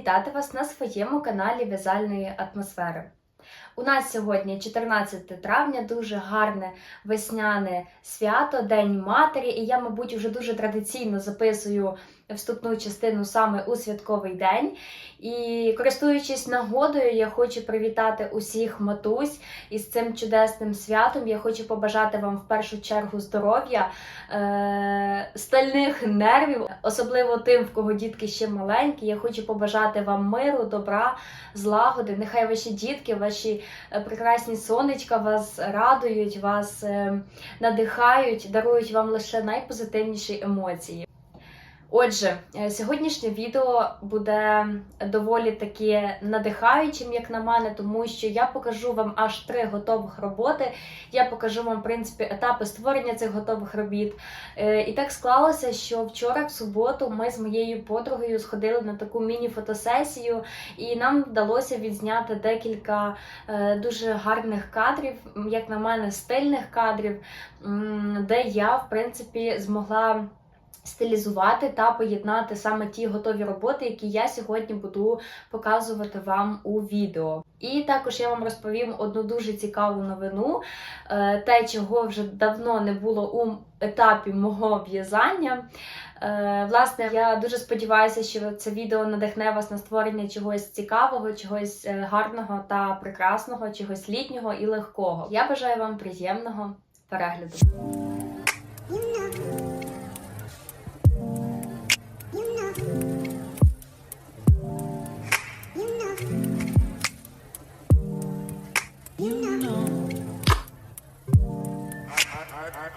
Вітати вас на своєму каналі В'язальної атмосфери. У нас сьогодні 14 травня, дуже гарне весняне свято, День Матері, і я, мабуть, вже дуже традиційно записую вступну частину саме у святковий день. І користуючись нагодою, я хочу привітати усіх матусь із цим чудесним святом. Я хочу побажати вам в першу чергу здоров'я, е- стальних нервів, особливо тим, в кого дітки ще маленькі. Я хочу побажати вам миру, добра, злагоди. Нехай ваші дітки, ваші е, прекрасні сонечка вас радують, вас е, надихають, дарують вам лише найпозитивніші емоції. Отже, е, сьогоднішнє відео буде доволі таки надихаючим, як на мене, тому що я покажу вам аж три готових роботи. Я покажу вам, в принципі, етапи створення цих готових робіт. Е, І так склалося, що вчора, в суботу, ми з моєю подругою сходили на таку міні-фотосесію, і нам вдалося відзняти декілька е, дуже гарних кадрів, як на мене, стильних кадрів, де я, в принципі, змогла стилізувати та поєднати саме ті готові роботи, які я сьогодні буду показувати вам у відео. І також я вам розповім одну дуже цікаву новину, е, те, чого вже давно не було у етапі мого в'язання. Е, Власне, я дуже сподіваюся, що це відео надихне вас на створення чогось цікавого, чогось е, гарного та прекрасного, чогось літнього і легкого. Я бажаю вам приємного перегляду.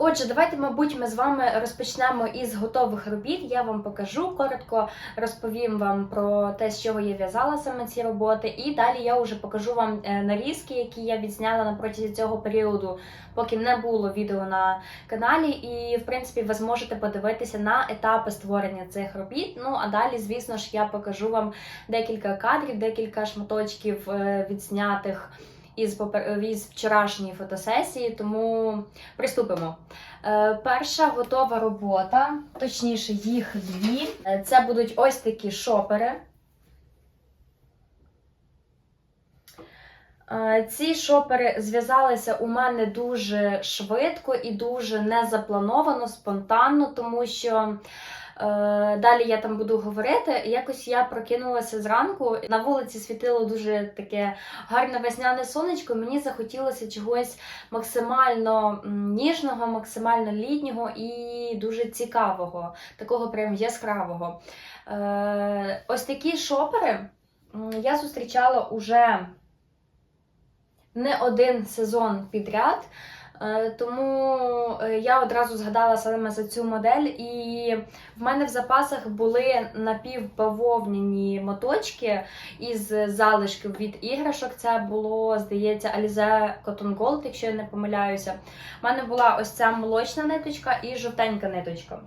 Отже, давайте, мабуть, ми з вами розпочнемо із готових робіт. Я вам покажу коротко, розповім вам про те, з чого я в'язала саме ці роботи, і далі я вже покажу вам е, нарізки, які я відзняла на протязі цього періоду, поки не було відео на каналі. І, в принципі, ви зможете подивитися на етапи створення цих робіт. Ну а далі, звісно ж, я покажу вам декілька кадрів, декілька шматочків е, відзнятих із попер... із вчорашньої фотосесії, тому приступимо. Е, перша готова робота, точніше, їх дві. Е, Це будуть ось такі шопери. Е, Ці шопери зв'язалися у мене дуже швидко і дуже незаплановано, спонтанно, тому що далі я там буду говорити. Якось я прокинулася зранку. На вулиці світило дуже таке гарне весняне сонечко. Мені захотілося чогось максимально ніжного, максимально літнього і дуже цікавого, такого прям яскравого. Е, ось такі шопери я зустрічала уже не один сезон підряд. Е, Тому е, я одразу згадала саме за цю модель, і в мене в запасах були напівбавовняні моточки із залишків від іграшок. Це було, здається, Alize Cotton Gold, якщо я не помиляюся. У мене була ось ця молочна ниточка і жовтенька ниточка.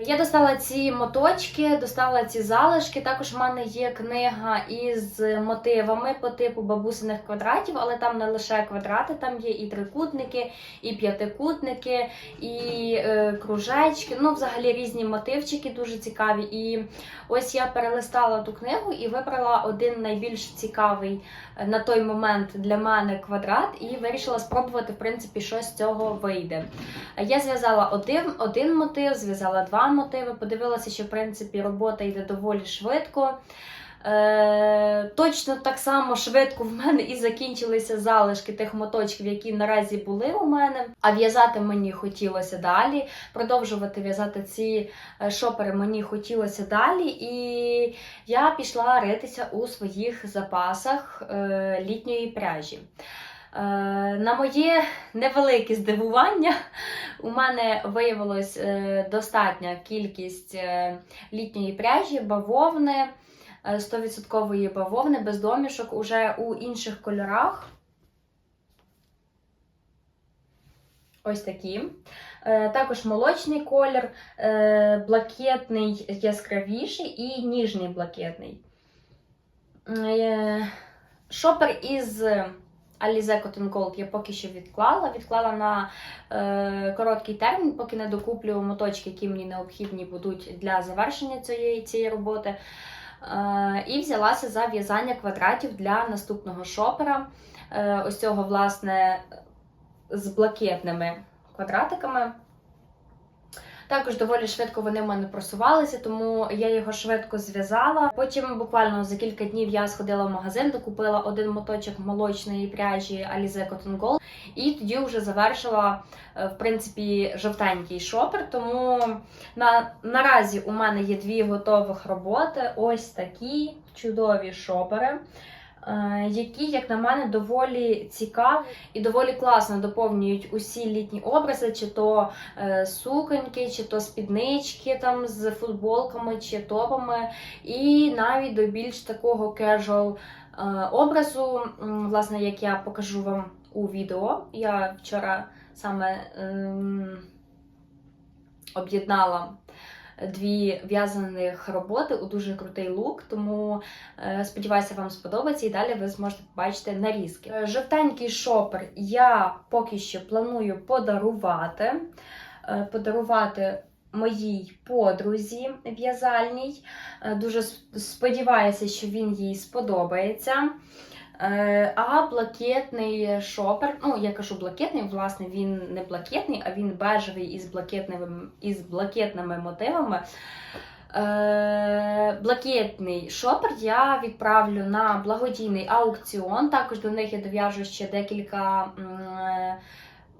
Я достала ці моточки, достала ці залишки. Також в мене є книга із мотивами по типу бабусиних квадратів, але там не лише квадрати, там є і трикутники, і п'ятикутники, і е, кружечки. Ну, взагалі різні мотивчики дуже цікаві. І ось я перелистала ту книгу і вибрала один найбільш цікавий е, на той момент для мене квадрат, і вирішила спробувати, в принципі, що з цього вийде. Я зв'язала один, один мотив, зв'язала два мотиви, подивилася, що в принципі робота йде доволі швидко. Е, точно так само швидко в мене і закінчилися залишки тих моточків, які наразі були у мене. А в'язати мені хотілося далі. Продовжувати в'язати ці е, шопери мені хотілося далі. І я пішла ритися у своїх запасах е, літньої пряжі. Е, На моє невелике здивування у мене виявилось е, достатня кількість е, літньої пряжі, бавовни, е, 100% бавовни без домішок уже у інших кольорах. Ось такі. Також молочний колір, блакитний яскравіший і ніжний блакитний. Шопер із Alize Cotton Gold я поки що відклала. Відклала на е, короткий термін, поки не докуплю моточки, які мені необхідні будуть для завершення цієї, цієї роботи. Е, і взялася за в'язання квадратів для наступного шопера. Е, ось цього, власне, з блакитними квадратиками. Також доволі швидко вони в мене просувалися, тому я його швидко зв'язала. Потім, буквально за кілька днів, я сходила в магазин, докупила один моточок молочної пряжі Alize Cotton Gold, і тоді вже завершила, е, в принципі, жовтенький шопер. Тому на, наразі у мене є дві готових роботи. Ось такі чудові шопери. Е, Які, як на мене, доволі цікаві і доволі класно доповнюють усі літні образи, чи то е, суконьки, чи то спіднички там з футболками чи топами, і навіть до більш такого е, образу, власне, як я покажу вам у відео. Я вчора саме ем, об'єднала дві в'язаних роботи у дуже крутий лук, тому е, сподіваюся, вам сподобається і далі ви зможете побачити нарізки. Е, Жовтенький шопер я поки що планую подарувати. Е, Подарувати моїй подрузі в'язальній. Дуже сподіваюся, що він їй сподобається. Е, А блакитний шопер, ну я кажу блакитний, власне, він не блакитний, а він бежевий із блакитними, із блакитними мотивами. Е, Блакитний шопер я відправлю на благодійний аукціон. Також до них я дов'яжу ще декілька е,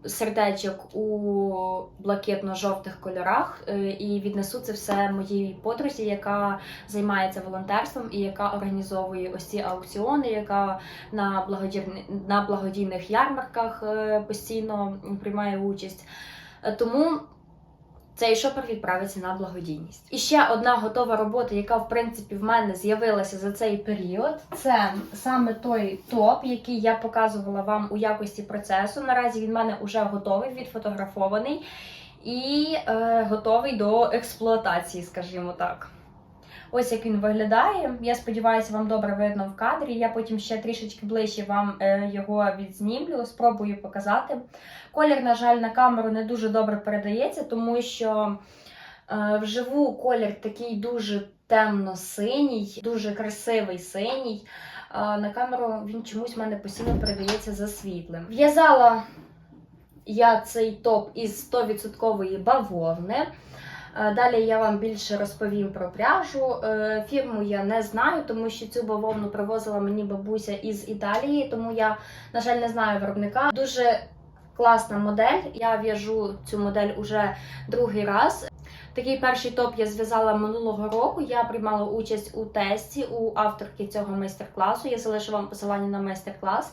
сердечок у блакитно-жовтих кольорах е, і віднесу це все моїй подрузі, яка займається волонтерством і яка організовує ось ці аукціони, яка на, благодійних, на благодійних ярмарках е, постійно приймає участь. Е, Тому цей шопер відправиться на благодійність. І ще одна готова робота, яка в принципі в мене з'явилася за цей період. Це саме той топ, який я показувала вам у якості процесу. Наразі він в мене вже готовий, відфотографований і е, готовий до експлуатації, скажімо так. Ось як він виглядає. Я сподіваюся, вам добре видно в кадрі. Я потім ще трішечки ближче вам е, його відзнімлю, спробую показати. Колір, на жаль, на камеру не дуже добре передається, тому що е, вживу колір такий дуже темно-синій, дуже красивий синій. На камеру він чомусь в мене постійно передається за світлим. В'язала я цей топ із 100% бавовни. Е, Далі я вам більше розповім про пряжу. Е, Фірму я не знаю, тому що цю бавовну привозила мені бабуся із Італії, тому я, на жаль, не знаю виробника. Дуже класна модель. Я в'яжу цю модель уже другий раз. Такий перший топ я зв'язала минулого року. Я приймала участь у тесті у авторки цього майстер-класу. Я залишу вам посилання на майстер-клас.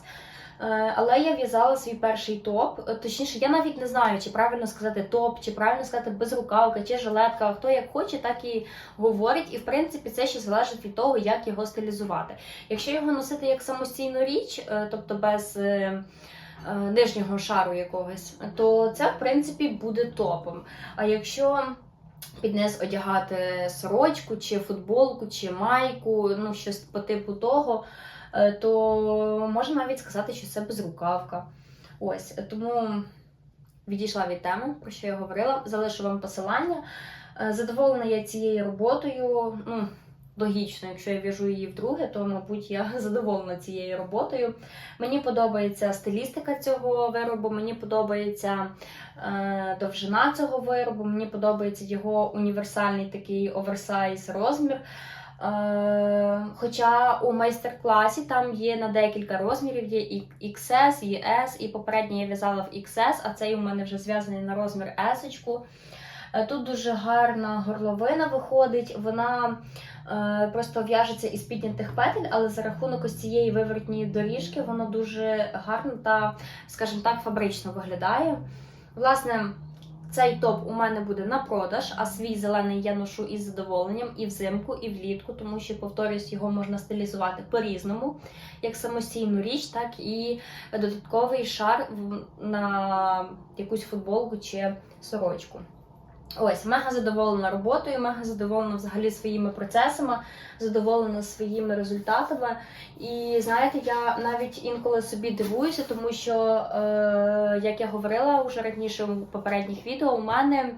Е, Але я в'язала свій перший топ. Е, Точніше, я навіть не знаю, чи правильно сказати топ, чи правильно сказати безрукавка, чи жилетка. Хто як хоче, так і говорить. І в принципі це ще залежить від того, як його стилізувати. Якщо його носити як самостійну річ, е, тобто без нижнього шару якогось, то це в принципі буде топом. А якщо під низ одягати сорочку, чи футболку, чи майку, ну щось по типу того, то можна навіть сказати, що це безрукавка. Ось тому відійшла від теми, про що я говорила. Залишу вам посилання. Е, Задоволена я цією роботою. Ну, логічно, якщо я в'яжу її вдруге, то, мабуть, я задоволена цією роботою. Мені подобається стилістика цього виробу, мені подобається е, довжина цього виробу, мені подобається його універсальний такий оверсайз розмір. Е, хоча у майстер-класі там є на декілька розмірів, є і XS, і S, і попередній я в'язала в XS, а цей у мене вже зв'язаний на розмір S. Е, Тут дуже гарна горловина виходить, вона е, просто в'яжеться із піднятих петель, але за рахунок ось цієї виворотньої доріжки воно дуже гарно та, скажімо так, фабрично виглядає. Власне, цей топ у мене буде на продаж, а свій зелений я ношу із задоволенням і взимку, і влітку, тому що, повторюсь, його можна стилізувати по-різному, як самостійну річ, так і додатковий шар на якусь футболку чи сорочку. Ось, мега задоволена роботою, мега задоволена взагалі своїми процесами, задоволена своїми результатами. І знаєте, я навіть інколи собі дивуюся, тому що, е, як я говорила вже раніше у попередніх відео, у мене.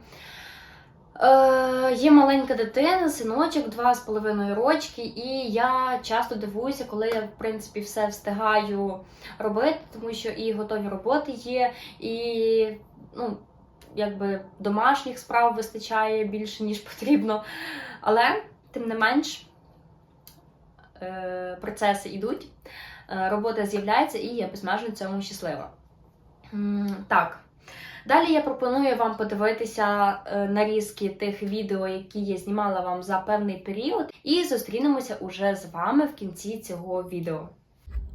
Е, є маленька дитина, синочок, два з половиною рочки, і я часто дивуюся, коли я в принципі все встигаю робити, тому що і готові роботи є, і ну, якби домашніх справ вистачає більше, ніж потрібно. Але, тим не менш, е, процеси йдуть, е, робота з'являється, і я безмежно цьому щаслива. Так. Далі я пропоную вам подивитися е, нарізки тих відео, які я знімала вам за певний період, і зустрінемося уже з вами в кінці цього відео.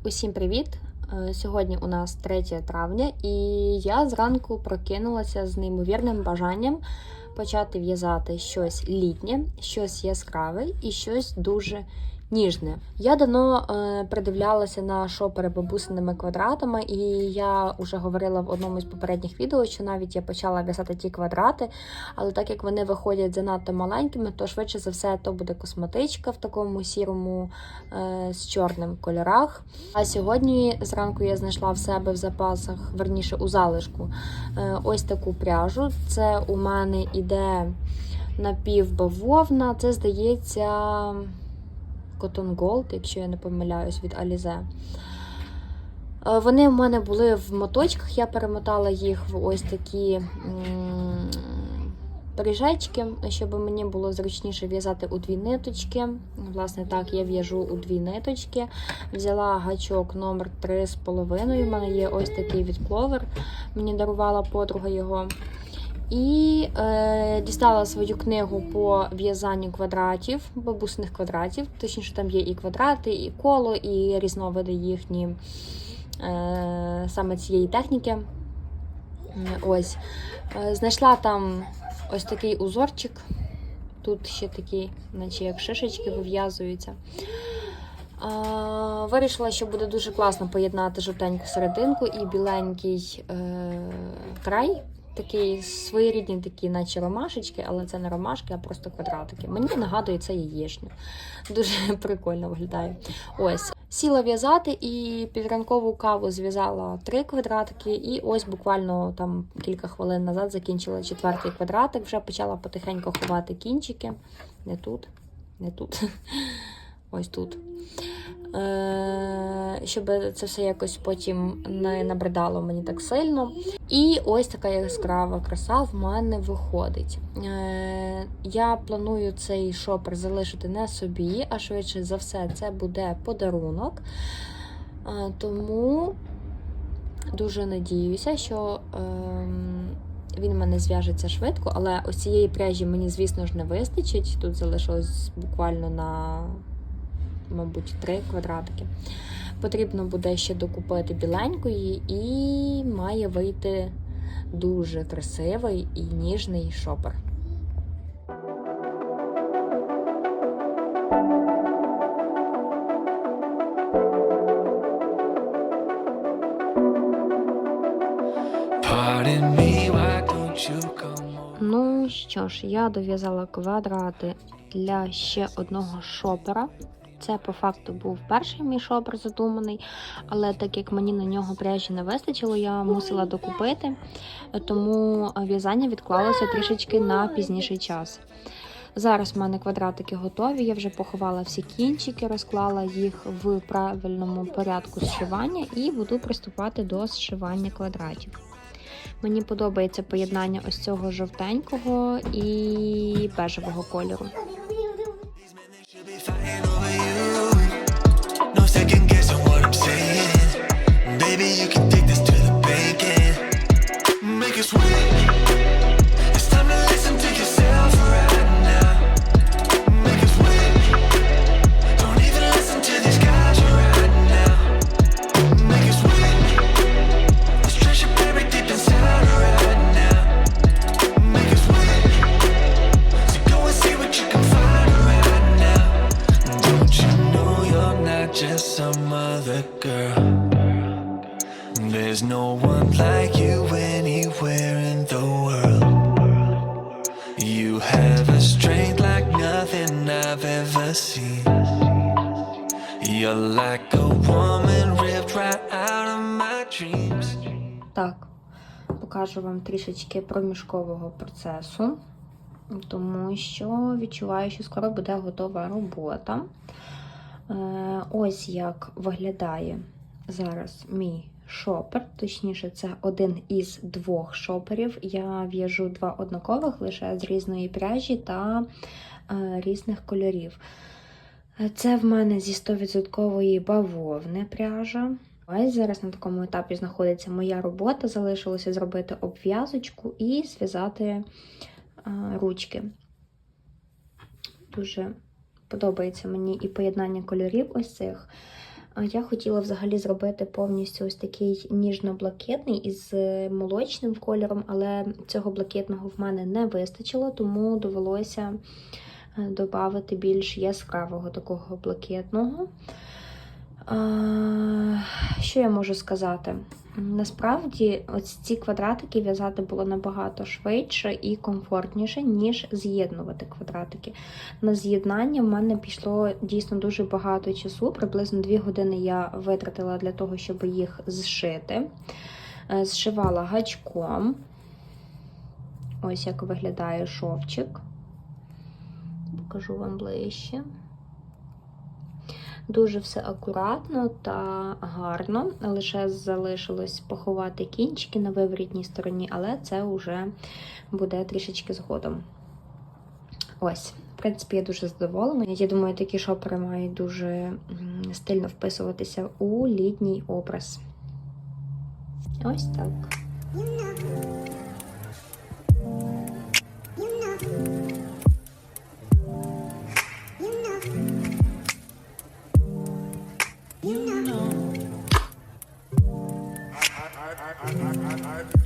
Усім привіт! Е, Сьогодні у нас 3 травня, і я зранку прокинулася з неймовірним бажанням почати в'язати щось літнє, щось яскраве і щось дуже ніжне. Я давно е, придивлялася на шопери бабусиними квадратами, і я вже говорила в одному з попередніх відео, що навіть я почала в'язати ті квадрати, але так як вони виходять занадто маленькими, то швидше за все то буде косметичка в такому сірому е, з чорним кольорах. А сьогодні зранку я знайшла в себе в запасах, верніше у залишку, е, ось таку пряжу. Це у мене іде напівбавовна, це здається. Cotton Gold, якщо я не помиляюсь, від Alize. Е, Вони в мене були в моточках, я перемотала їх в ось такі м, пиріжечки, щоб мені було зручніше в'язати у дві ниточки. Власне, так, я в'яжу у дві ниточки. Взяла гачок номер 3,5. У мене є ось такий від Clover. Мені дарувала подруга його. І е, дістала свою книгу по в'язанню квадратів, бабусних квадратів. Точніше, там є і квадрати, і коло, і різновиди їхні е, саме цієї техніки. Ось. Е, знайшла там ось такий узорчик. Тут ще такі, наче як шишечки вив'язуються. А, Вирішила, що буде дуже класно поєднати жовтеньку серединку і біленький е, край. Такі своєрідні, такі, наче ромашечки, але це не ромашки, а просто квадратики. Мені нагадує це яєчню. Дуже прикольно виглядає. Ось. Сіла в'язати і під ранкову каву зв'язала три квадратики, і ось буквально там кілька хвилин назад закінчила четвертий квадратик, вже почала потихеньку ховати кінчики. Не тут, не тут. Ось тут. Е, щоб це все якось потім не набридало мені так сильно. І ось така яскрава краса в мене виходить. Е, я планую цей шопер залишити не собі, а швидше за все, це буде подарунок. Е, тому дуже надіюся, що. ем, він в мене зв'яжеться швидко, але ось цієї пряжі мені, звісно ж, не вистачить. Тут залишилось буквально на, мабуть, три квадратики. Потрібно буде ще докупити біленької, і має вийти дуже красивий і ніжний шопер. Ну що ж, я дов'язала квадрати для ще одного шопера. Це по факту був перший мій шопер задуманий, але так як мені на нього пряжі не вистачило, я мусила докупити, тому в'язання відклалося трішечки на пізніший час. Зараз в мене квадратики готові, я вже поховала всі кінчики, розклала їх в правильному порядку зшивання і буду приступати до зшивання квадратів. Мені подобається поєднання ось цього жовтенького і бежевого кольору. ever seen. You're like a woman ripped right out of my dreams. Так, покажу вам трішечки проміжкового процесу, тому що відчуваю, що скоро буде готова робота. Е, ось як виглядає зараз мій шопер, точніше, це один із двох шоперів. Я в'яжу два однакових лише з різної пряжі та різних кольорів. Е, Це в мене зі 100% бавовни пряжа. Ось зараз на такому етапі знаходиться моя робота. Залишилося зробити обв'язочку і зв'язати е, ручки. Дуже подобається мені і поєднання кольорів ось цих. Я хотіла взагалі зробити повністю ось такий ніжно-блакитний із молочним кольором, але цього блакитного в мене не вистачило, тому довелося додати більш яскравого такого блакитного. Що я можу сказати? Насправді, ось ці квадратики в'язати було набагато швидше і комфортніше, ніж з'єднувати квадратики. На з'єднання в мене пішло дійсно дуже багато часу. Приблизно 2 години я витратила для того, щоб їх зшити. Е, Зшивала гачком. Ось як виглядає шовчик. Покажу вам ближче. Дуже все акуратно та гарно. Лише залишилось поховати кінчики на виворітній стороні, але це вже буде трішечки згодом. Ось, в принципі, я дуже задоволена. Я думаю, такі шопери мають дуже стильно вписуватися у літній образ. Ось так.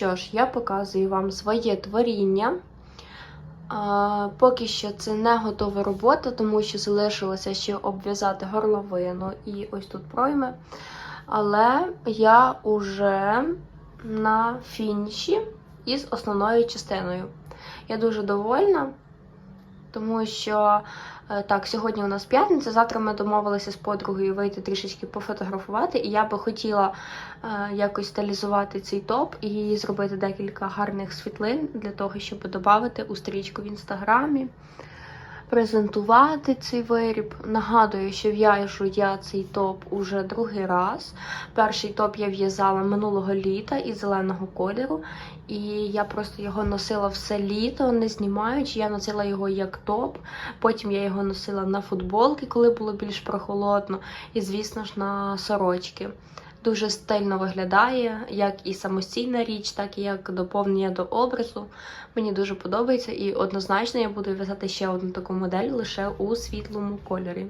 Що ж, я показую вам своє творіння. Поки що це не готова робота, тому що залишилося ще обв'язати горловину і ось тут пройми. Але я уже на фініші із основною частиною. Я дуже довольна, тому що так, сьогодні у нас п'ятниця, завтра ми домовилися з подругою вийти трішечки пофотографувати, і я би хотіла е, якось стилізувати цей топ і зробити декілька гарних світлин для того, щоб додати у стрічку в інстаграмі, презентувати цей виріб. Нагадую, що в'яжу я цей топ уже другий раз. Перший топ я в'язала минулого літа із зеленого кольору, і я просто його носила все літо, не знімаючи. Я носила його як топ. Потім я його носила на футболки, коли було більш прохолодно, і, звісно ж, на сорочки. Дуже стильно виглядає, як і самостійна річ, так і як доповнення до образу. Мені дуже подобається, і однозначно я буду в'язати ще одну таку модель лише у світлому кольорі.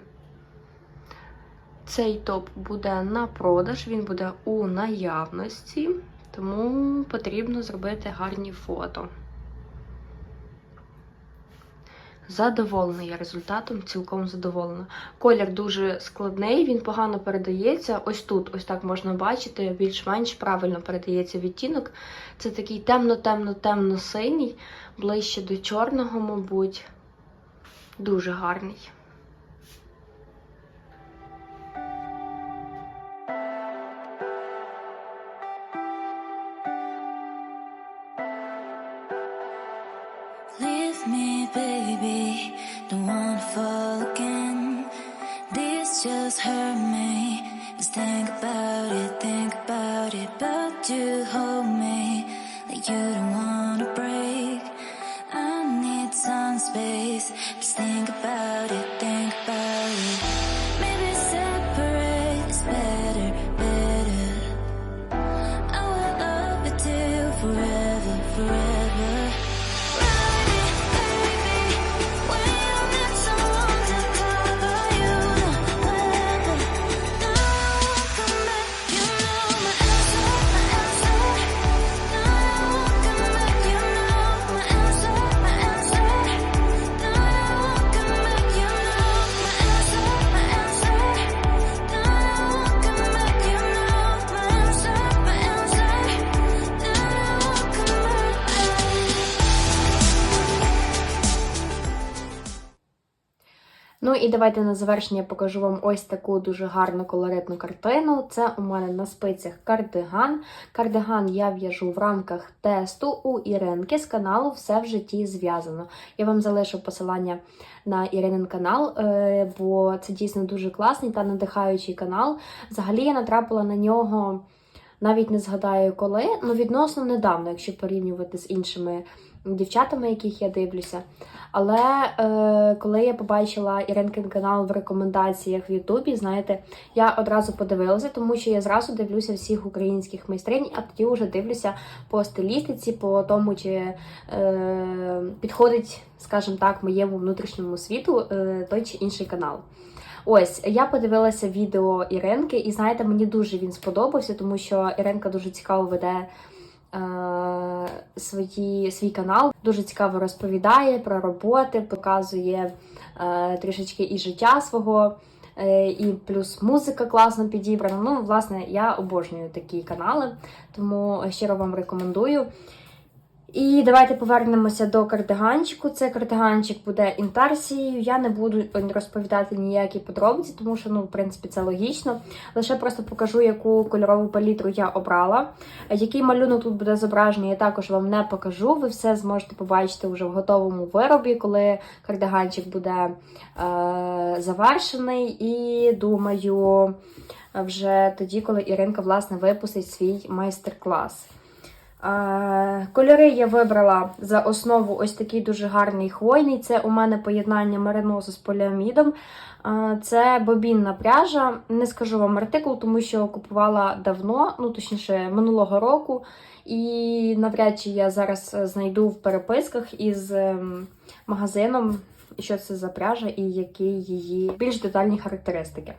Цей топ буде на продаж, він буде у наявності, тому потрібно зробити гарні фото. Задоволена я результатом, цілком задоволена. Колір дуже складний, він погано передається. Ось тут, ось так можна бачити, більш-менш правильно передається відтінок. Це такий темно-темно-темно-синій, ближче до чорного, мабуть. Дуже гарний. Hurt me. Just think about it, think about it. But you hold me like you don't wanna і давайте на завершення покажу вам ось таку дуже гарну колоритну картину. Це у мене на спицях кардиган. Кардиган я в'яжу в рамках тесту у Іринки з каналу Все в житті зв'язано. Я вам залишу посилання на Іринин канал, е, бо це дійсно дуже класний та надихаючий канал. Взагалі я натрапила на нього. Навіть не згадаю коли, ну відносно недавно, якщо порівнювати з іншими дівчатами, яких я дивлюся. Але е, коли я побачила Іринкин канал в рекомендаціях в Ютубі, знаєте, я одразу подивилася, тому що я зразу дивлюся всіх українських майстринь, а тоді вже дивлюся по стилістиці, по тому, чи е, підходить, скажімо так, моєму внутрішньому світу е, той чи інший канал. Ось я подивилася відео Іринки, і знаєте, мені дуже він сподобався, тому що Іринка дуже цікаво веде свої, свій канал, дуже цікаво розповідає про роботи, показує е, трішечки і життя свого. е, І плюс музика класно підібрана. Ну, власне, я обожнюю такі канали, тому щиро вам рекомендую. І давайте повернемося до кардиганчику. Це кардиганчик буде інтарсією. Я не буду розповідати ніякі подробиці, тому що, ну, в принципі, це логічно. Лише просто покажу, яку кольорову палітру я обрала. Який малюнок тут буде зображений, я також вам не покажу. Ви все зможете побачити вже в готовому виробі, коли кардиганчик буде е- завершений. І думаю, вже тоді, коли Іринка власне випустить свій майстер-клас. Кольори я вибрала за основу ось такий дуже гарний хвойний. Це у мене поєднання мериносу з поліамідом. Це бобінна пряжа. Не скажу вам артикул, тому що купувала давно, ну точніше, минулого року. І навряд чи я зараз знайду в переписках із ем, магазином, що це за пряжа і які її більш детальні характеристики.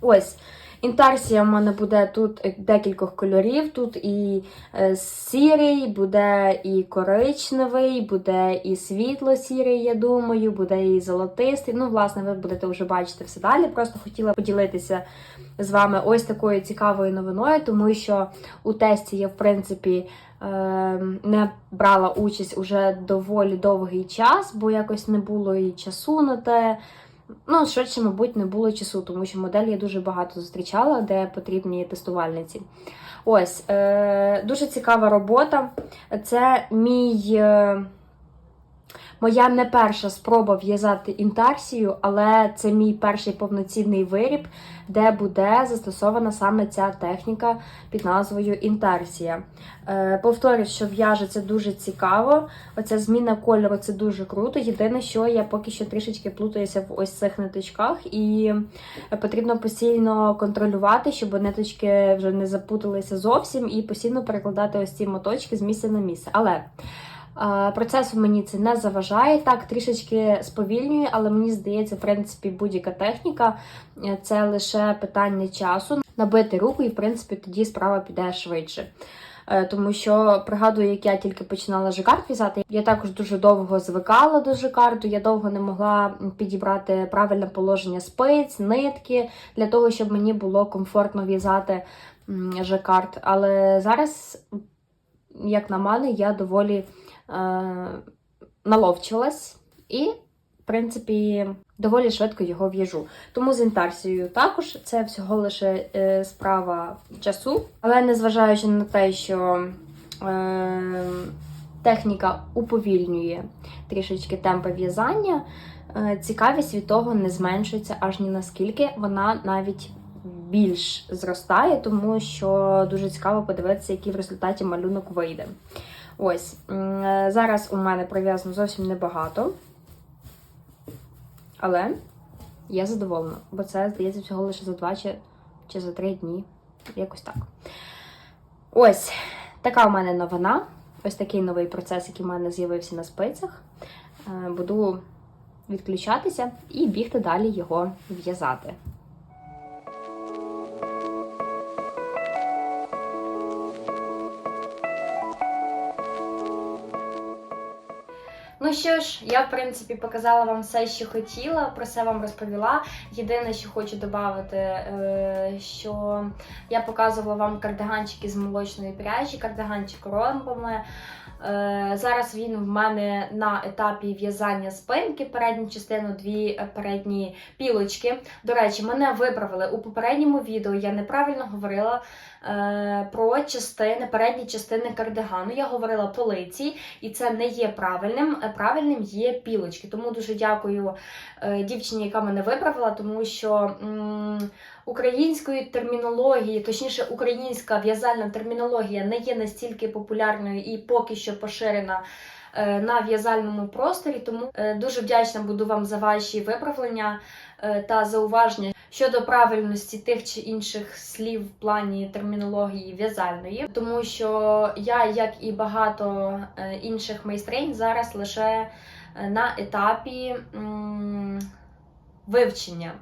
Ось. Інтарсія в мене буде тут декількох кольорів. Тут і е, сірий, буде і коричневий, буде і світло-сірий, я думаю, буде і золотистий. Ну, власне, ви будете вже бачити все далі. Просто хотіла поділитися з вами ось такою цікавою новиною, тому що у тесті я, в принципі, е, не брала участь уже доволі довгий час, бо якось не було і часу на те. Ну, швидше, мабуть, не було часу, тому що модель я дуже багато зустрічала, де потрібні тестувальниці. Ось, е, дуже цікава робота. Це мій. Е, Моя не перша спроба в'язати інтарсію, але це мій перший повноцінний виріб, де буде застосована саме ця техніка під назвою інтарсія. Е, повторюсь, що в'яжеться дуже цікаво. Оця зміна кольору це дуже круто. Єдине, що я поки що трішечки плутаюся в ось цих ниточках, і потрібно постійно контролювати, щоб ниточки вже не запуталися зовсім, і постійно перекладати ось ці моточки з місця на місце. Але Процесу мені це не заважає. Так, трішечки сповільнює, але мені здається, в принципі, будь-яка техніка е, це лише питання часу. Набити руку, і в принципі тоді справа піде швидше. Е, Тому що пригадую, як я тільки починала жакард в'язати, я також дуже довго звикала до жакарду, я довго не могла підібрати правильне положення спиць, нитки для того, щоб мені було комфортно в'язати м, жакард. Але зараз, як на мене, я доволі наловчилась і, в принципі, доволі швидко його в'яжу. Тому з інтарсією також це всього лише е, справа часу. Але незважаючи на те, що е, техніка уповільнює трішечки темпи в'язання, е, цікавість від того не зменшується аж ні наскільки вона навіть. Більш зростає, тому що дуже цікаво подивитися, який в результаті малюнок вийде. Ось, е, зараз у мене прив'язано зовсім небагато. Але я задоволена, бо це, здається, всього лише за два чи, чи за три дні. Якось так. Ось, така у мене новина. Ось такий новий процес, який в мене з'явився на спицях. Е, Буду відключатися і бігти далі його в'язати. Що ж, я в принципі показала вам все, що хотіла, про це вам розповіла. Єдине, що хочу додати, е, що я показувала вам кардиганчики з молочної пряжі, кардиганчик ромбами. Е, Зараз він в мене на етапі в'язання спинки, передню частину, дві е, передні пілочки. До речі, мене виправили у попередньому відео. Я неправильно говорила е, про частини, передні частини кардигану. Я говорила полиці, і це не є правильним. Правильним є пілочки. Тому дуже дякую дівчині, яка мене виправила, тому що. Української термінології, точніше, українська в'язальна термінологія не є настільки популярною і поки що поширена е, на в'язальному просторі. Тому е, дуже вдячна буду вам за ваші виправлення е, та зауваження щодо правильності тих чи інших слів в плані термінології в'язальної, тому що я, як і багато інших майстринь, зараз лише на етапі вивчення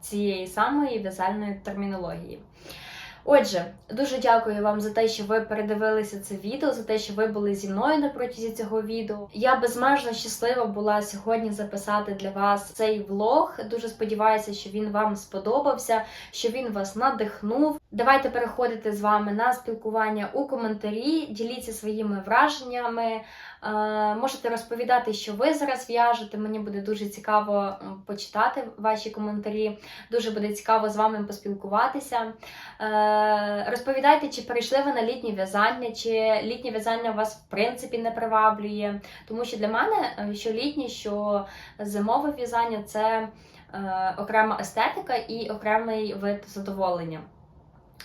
цієї самої в'язальної термінології. Отже, дуже дякую вам за те, що ви передивилися це відео, за те, що ви були зі мною на протязі цього відео. Я безмежно щаслива була сьогодні записати для вас цей влог. Дуже сподіваюся, що він вам сподобався, що він вас надихнув. Давайте переходити з вами на спілкування у коментарі, діліться своїми враженнями. Е, можете розповідати, що ви зараз в'яжете. Мені буде дуже цікаво почитати ваші коментарі. Дуже буде цікаво з вами поспілкуватися. Е, розповідайте, чи перейшли ви на літнє в'язання, чи літнє в'язання вас в принципі не приваблює. Тому що для мене е, що літнє, що зимове в'язання це окрема естетика і окремий вид задоволення.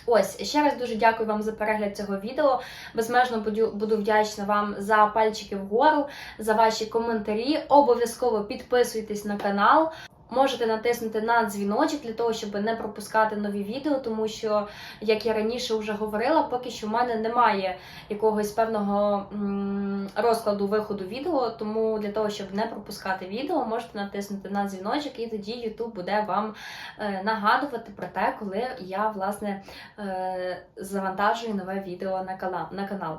Ось ще раз дуже дякую вам за перегляд цього відео. Безмежно буду, вдячна вам за пальчики вгору, за ваші коментарі. Обов'язково підписуйтесь на канал. Можете натиснути на дзвіночок для того, щоб не пропускати нові відео, тому що, як я раніше вже говорила, поки що в мене немає якогось певного розкладу виходу відео. Тому для того, щоб не пропускати відео, можете натиснути на дзвіночок, і тоді YouTube буде вам е, нагадувати про те, коли я власне е, завантажую нове відео на канал.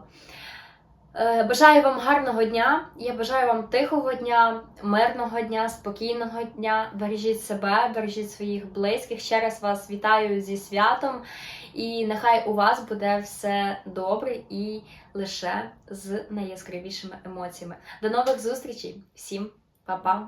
Е, Бажаю вам гарного дня. Я бажаю вам тихого дня, мирного дня, спокійного дня. Бережіть себе, бережіть своїх близьких. Ще раз вас вітаю зі святом. І нехай у вас буде все добре і лише з найяскравішими емоціями. До нових зустрічей! Всім па-па!